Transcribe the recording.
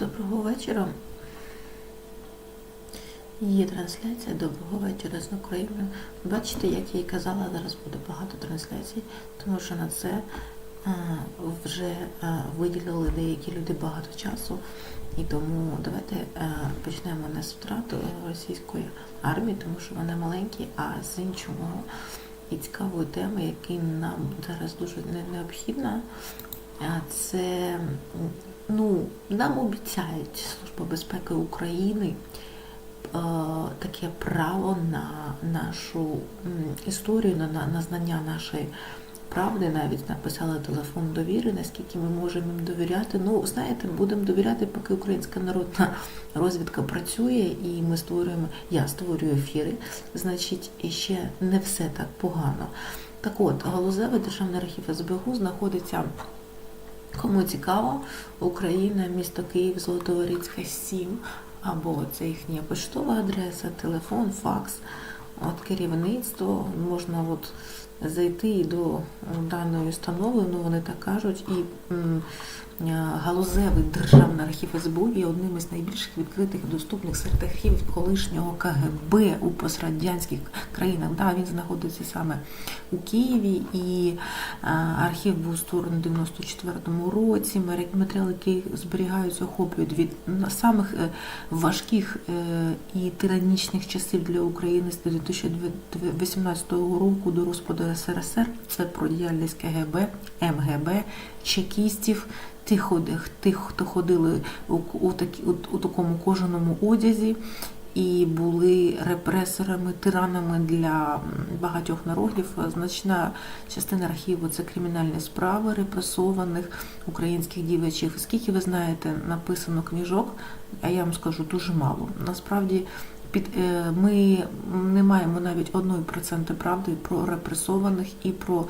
Доброго вечора. Є трансляція. Доброго вечора з України. Бачите, як я і казала, зараз буде багато трансляцій, тому що на це а, вже а, виділили деякі люди багато часу. І тому давайте а, почнемо не з втрат російської армії, тому що вони маленькі, а з іншого і цікавої теми, які нам зараз дуже необхідна. Це ну, нам обіцяють Служба безпеки України е, таке право на нашу історію, на, на, на знання нашої правди. Навіть написали телефон довіри, наскільки ми можемо їм довіряти. Ну, знаєте, будемо довіряти, поки українська народна розвідка працює, і ми створюємо, я створюю ефіри. Значить, ще не все так погано. Так от, Галузевий державний архів СБУ знаходиться Кому цікаво, Україна, місто Київ, Золотоворицька 7, або це їхня поштова адреса, телефон, факс, от керівництво. Можна от зайти до е, даної установи, ну вони так кажуть, і е, галузевий державний архів СБУ є одним із найбільших відкритих і доступних серед архівів колишнього КГБ у пострадянських країнах. Да, він знаходиться саме у Києві, і е, архів був створений у 94-му році. Матеріали, які зберігаються, охоплюють від самих важких і тиранічних часів для України з 2018 року до розпаду СРСР. Це про діяльність КГБ, МГБ, чекістів. Тих, тих, хто ходили у, у, такі, у, у такому кожаному одязі і були репресорами, тиранами для багатьох народів. Значна частина архіву це кримінальні справи репресованих українських дівчатів. Скільки ви знаєте, написано книжок, а я вам скажу дуже мало. Насправді під е, ми не маємо навіть одної проценти правди про репресованих і про